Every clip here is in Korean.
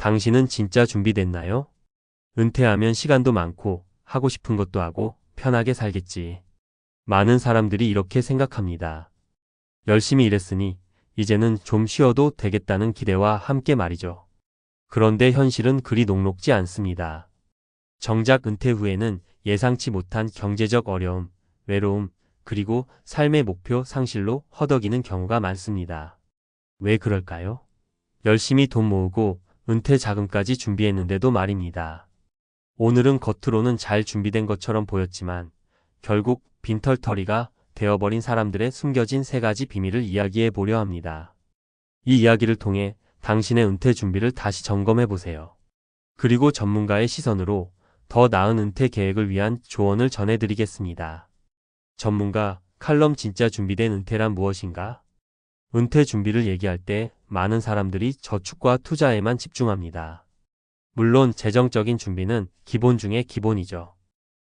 당신은 진짜 준비됐나요? 은퇴하면 시간도 많고 하고 싶은 것도 하고 편하게 살겠지. 많은 사람들이 이렇게 생각합니다. 열심히 일했으니 이제는 좀 쉬어도 되겠다는 기대와 함께 말이죠. 그런데 현실은 그리 녹록지 않습니다. 정작 은퇴 후에는 예상치 못한 경제적 어려움, 외로움, 그리고 삶의 목표 상실로 허덕이는 경우가 많습니다. 왜 그럴까요? 열심히 돈 모으고 은퇴 자금까지 준비했는데도 말입니다. 오늘은 겉으로는 잘 준비된 것처럼 보였지만 결국 빈털터리가 되어버린 사람들의 숨겨진 세 가지 비밀을 이야기해 보려 합니다. 이 이야기를 통해 당신의 은퇴 준비를 다시 점검해 보세요. 그리고 전문가의 시선으로 더 나은 은퇴 계획을 위한 조언을 전해드리겠습니다. 전문가, 칼럼 진짜 준비된 은퇴란 무엇인가? 은퇴 준비를 얘기할 때 많은 사람들이 저축과 투자에만 집중합니다. 물론 재정적인 준비는 기본 중의 기본이죠.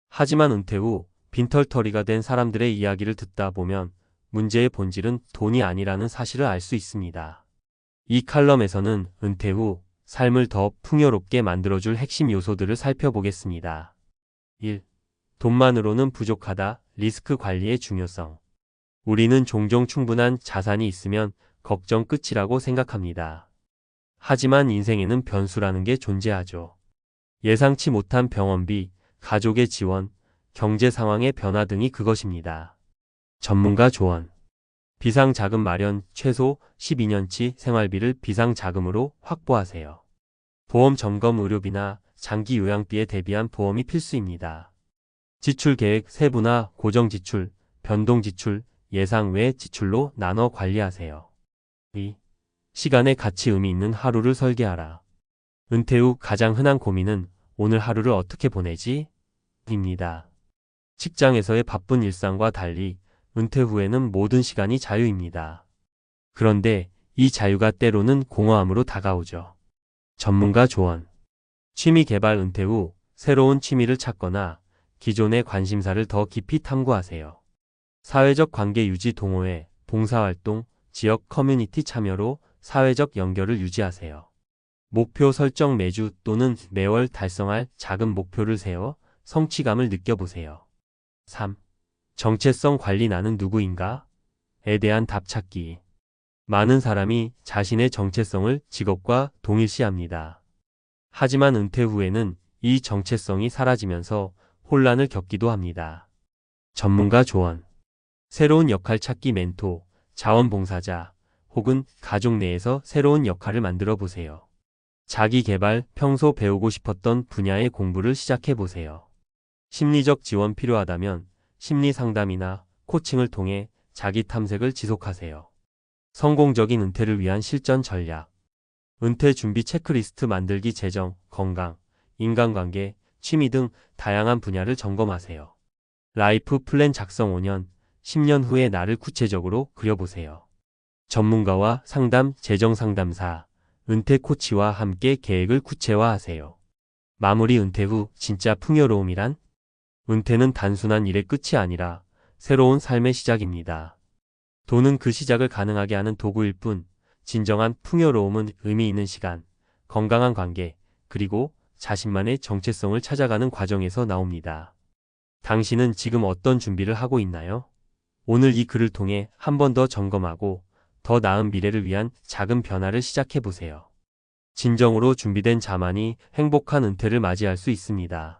하지만 은퇴 후 빈털터리가 된 사람들의 이야기를 듣다 보면 문제의 본질은 돈이 아니라는 사실을 알 수 있습니다. 이 칼럼에서는 은퇴 후 삶을 더 풍요롭게 만들어줄 핵심 요소들을 살펴보겠습니다. 1. 돈만으로는 부족하다. 리스크 관리의 중요성. 우리는 종종 충분한 자산이 있으면 걱정 끝이라고 생각합니다. 하지만 인생에는 변수라는 게 존재하죠. 예상치 못한 병원비, 가족의 지원, 경제 상황의 변화 등이 그것입니다. 전문가 조언. 비상자금 마련 최소 12년치 생활비를 비상자금으로 확보하세요. 보험 점검 의료비나 장기 요양비에 대비한 보험이 필수입니다. 지출 계획 세부나 고정 지출, 변동 지출, 예상 외 지출로 나눠 관리하세요. 2. 시간의 가치 의미 있는 하루를 설계하라. 은퇴 후 가장 흔한 고민은 오늘 하루를 어떻게 보내지? 입니다. 직장에서의 바쁜 일상과 달리 은퇴 후에는 모든 시간이 자유입니다. 그런데 이 자유가 때로는 공허함으로 다가오죠. 전문가 조언. 취미 개발 은퇴 후 새로운 취미를 찾거나 기존의 관심사를 더 깊이 탐구하세요. 사회적 관계 유지 동호회, 봉사활동, 지역 커뮤니티 참여로 사회적 연결을 유지하세요. 목표 설정 매주 또는 매월 달성할 작은 목표를 세워 성취감을 느껴보세요. 3. 정체성 관리 나는 누구인가? 에 대한 답 찾기. 많은 사람이 자신의 정체성을 직업과 동일시합니다. 하지만 은퇴 후에는 이 정체성이 사라지면서 혼란을 겪기도 합니다. 전문가 조언. 새로운 역할 찾기 멘토, 자원봉사자, 혹은 가족 내에서 새로운 역할을 만들어 보세요. 자기 개발, 평소 배우고 싶었던 분야의 공부를 시작해 보세요. 심리적 지원 필요하다면 심리 상담이나 코칭을 통해 자기 탐색을 지속하세요. 성공적인 은퇴를 위한 실전 전략. 은퇴 준비 체크리스트 만들기 재정, 건강, 인간관계, 취미 등 다양한 분야를 점검하세요. 라이프 플랜 작성 5년, 10년 후의 나를 구체적으로 그려보세요. 전문가와 상담, 재정 상담사, 은퇴 코치와 함께 계획을 구체화하세요. 마무리 은퇴 후 진짜 풍요로움이란? 은퇴는 단순한 일의 끝이 아니라 새로운 삶의 시작입니다. 돈은 그 시작을 가능하게 하는 도구일 뿐, 진정한 풍요로움은 의미 있는 시간, 건강한 관계, 그리고 자신만의 정체성을 찾아가는 과정에서 나옵니다. 당신은 지금 어떤 준비를 하고 있나요? 오늘 이 글을 통해 한 번 더 점검하고 더 나은 미래를 위한 작은 변화를 시작해 보세요. 진정으로 준비된 자만이 행복한 은퇴를 맞이할 수 있습니다.